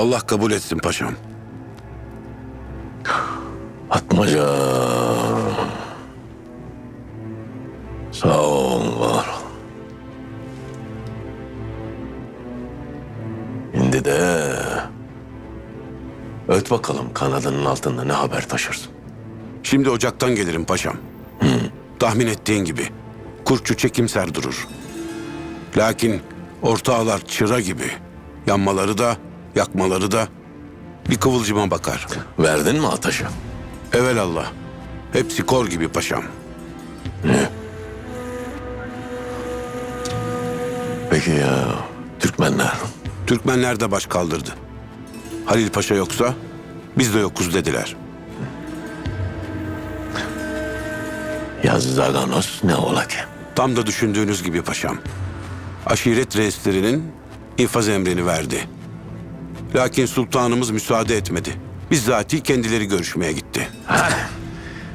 Allah kabul etsin paşam. Atmaca. Sağ ol, var ol. Şimdi de öt bakalım kanadının altında ne haber taşırsın. Şimdi ocaktan gelirim paşam. Tahmin ettiğin gibi. Kurtçu çekimser durur. Lakin ortağlar çıra gibi. Yanmaları da, yakmaları da bir kıvılcıma bakar. Verdin mi ataşı? Evelallah. Hepsi kor gibi paşam. Peki ya Türkmenler? Türkmenler de baş kaldırdı. Halil Paşa yoksa biz de yokuz dediler. Ya Zaganos ne ola ki? Tam da düşündüğünüz gibi paşam. Aşiret reislerinin infaz emrini verdi. Lakin sultanımız müsaade etmedi. Bizzati kendileri görüşmeye gitti.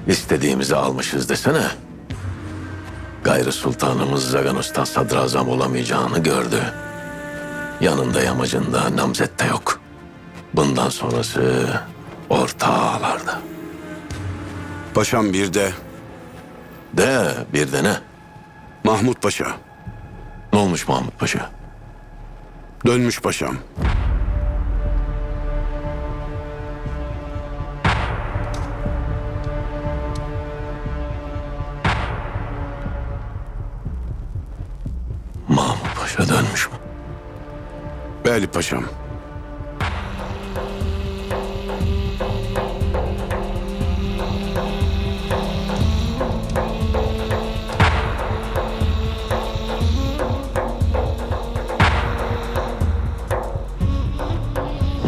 İstediğimizi almışız desene. Gayrı sultanımız Zaganos'tan sadrazam olamayacağını gördü. Yanında yamacında namzet de yok. Bundan sonrası orta ağlarda. Paşam bir de De bir de ne? Mahmut Paşa. Ne olmuş Mahmut Paşa? Dönmüş paşam. Paşa dönmüş mü? Beyli paşam.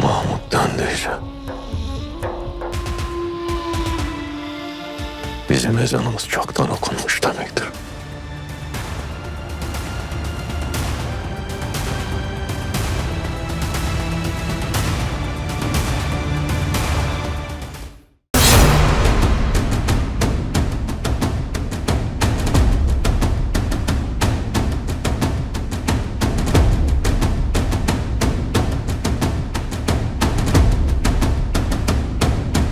Mahmut döndüyse. Bizim ezanımız çoktan okunmuş demektir.